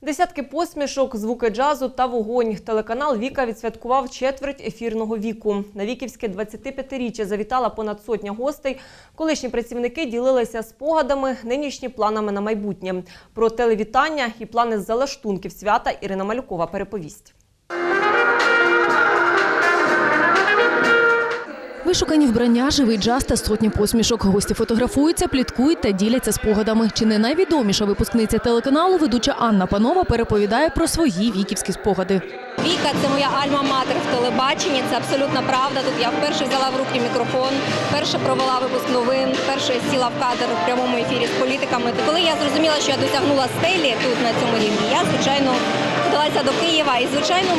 Десятки посмішок, звуки джазу та вогонь. Телеканал Віка відсвяткував четверть ефірного віку. На Віківське 25-річчя завітала понад сотня гостей. Колишні працівники ділилися спогадами, нинішні планами на майбутнє. Про телевітання і плани залаштунків свята Ірина Малюкова переповість. Вишукані вбрання, живий джаз та сотні посмішок. Гості фотографуються, пліткують та діляться спогадами. Чи не найвідоміша випускниця телеканалу, ведуча Анна Панова переповідає про свої віківські спогади. Віка це моя альма-матер в телебаченні. Це абсолютно правда. Тут я вперше взяла в руки мікрофон, вперше провела випуск новин, вперше сіла в кадр в прямому ефірі з політиками. Коли я зрозуміла, що я досягнула стелі тут на цьому рівні, я звичайно подалася до Києва. І звичайно,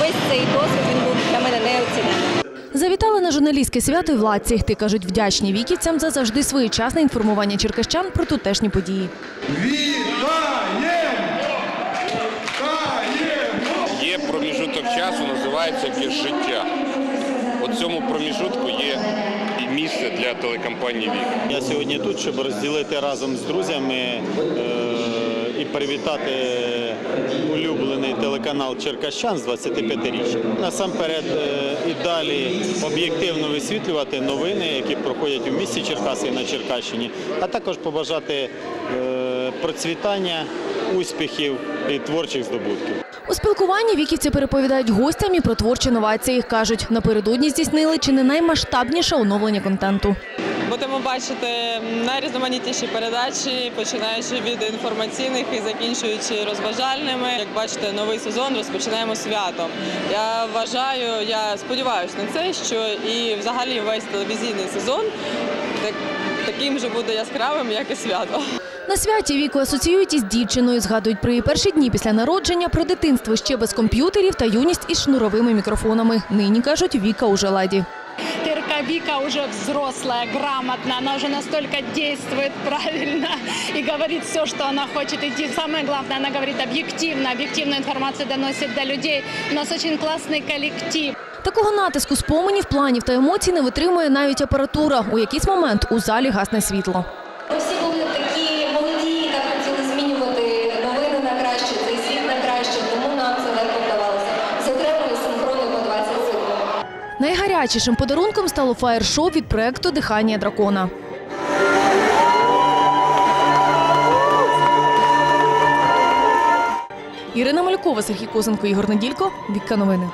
весь цей досвід він був для мене неоцінений. Завітали на журналістське свято й владці. Ти кажуть, вдячні віківцям за завжди своєчасне інформування черкащан про тутешні події. Вітаємо! Є проміжуток часу, називається «Вір життя. У цьому проміжутку є і місце для телекомпанії Вік. Я сьогодні тут, щоб розділити разом з друзями е, і привітати улюблений телеканал Черкащан з 25-річчям. Насамперед е, і далі об'єктивно висвітлювати новини, які проходять у місті Черкаси і на Черкащині, а також побажати е, процвітання, успіхів і творчих здобутків. У спілкуванні віківці переповідають гостям і про творчі новації. Кажуть, напередодні здійснили чи не наймасштабніше оновлення контенту. Будемо бачити найрізноманітніші передачі, починаючи від інформаційних і закінчуючи розважальними. Як бачите, новий сезон розпочинаємо святом. Я вважаю, я сподіваюся на це, що і взагалі весь телевізійний сезон так, таким же буде яскравим, як і свято. На святі віку асоціюють із дівчиною, згадують про її перші дні після народження, про дитинство ще без комп'ютерів та юність із шнуровими мікрофонами. Нині кажуть, Віка уже ладі. Терка Вика уже взрослая, грамотная, она уже настолько действует правильно и говорит все, что она хочет. И самое главное, она говорит объективно, объективную информацию доносит до людей. У нас очень классный коллектив. Такого натиску споменів, планів та емоцій не витримує навіть апаратура. У якийсь момент у залі гасне світло. Найгарячішим подарунком стало фаєр-шоу від проекту Дихання дракона. Ірина Малюкова, Сергій Козенко, Ігор Неділько. Вікка новини.